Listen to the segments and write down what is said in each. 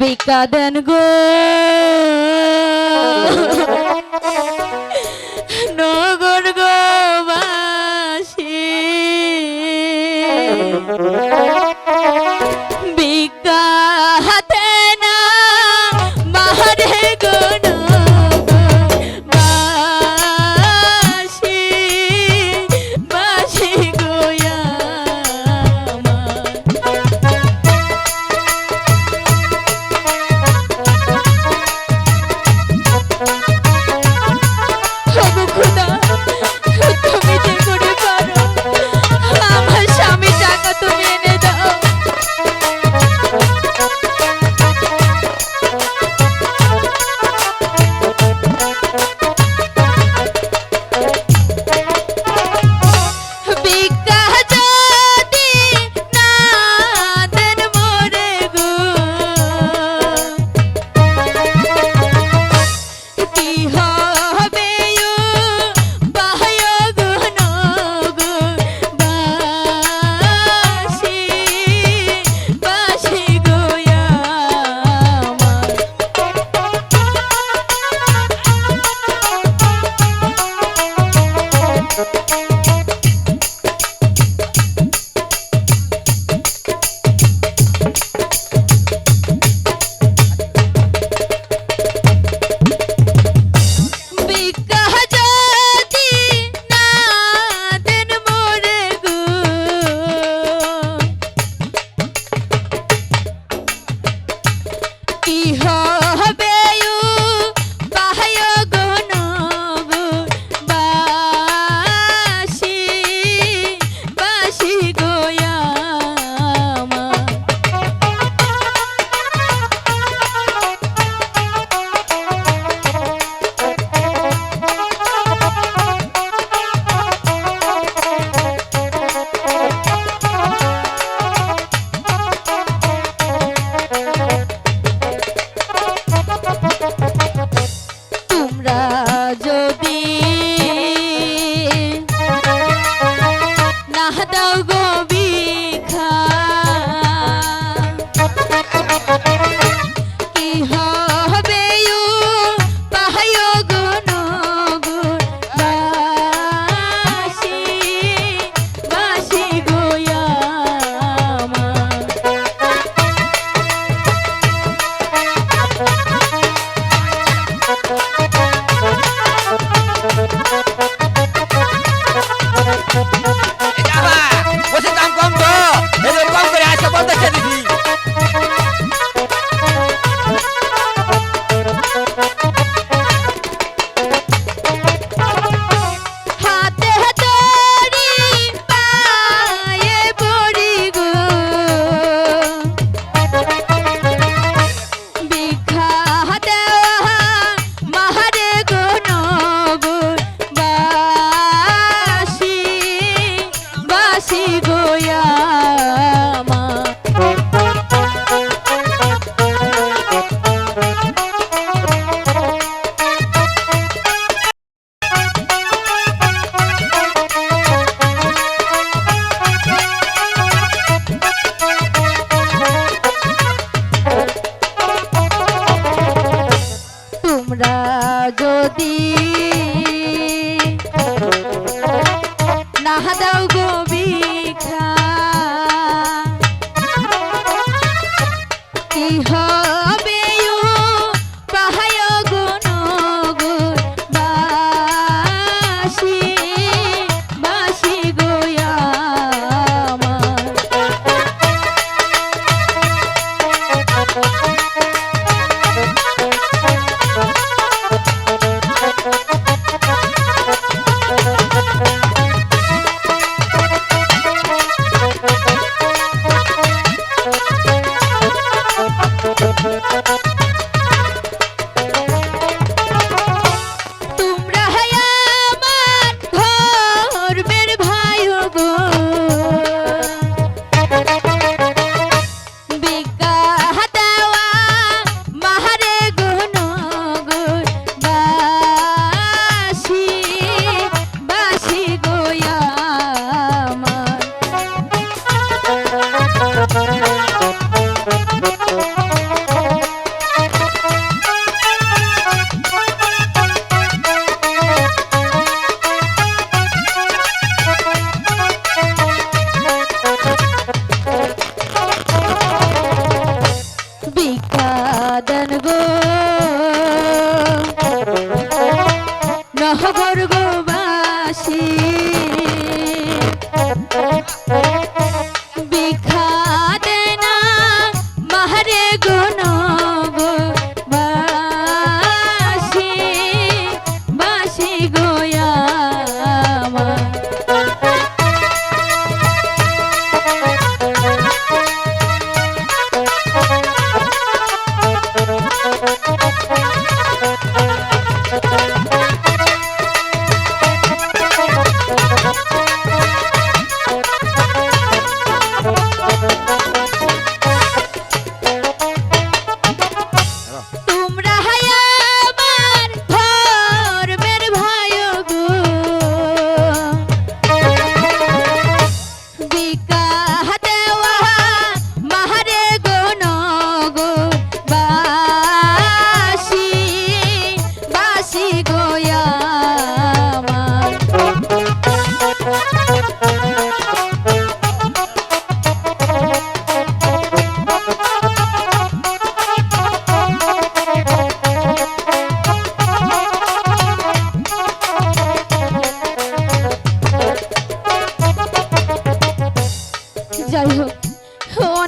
বিকা দেন গো। নগর গো বাসী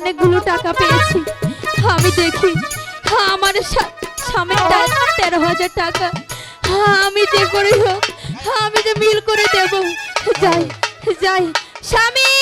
অনেকগুলো টাকা পেয়েছি। আমি দেখি, আমার স্বামীর তেরো হাজার টাকা। আমি যে করে হোক, আমি যে মিল করে দেব। যাই যাই, স্বামী!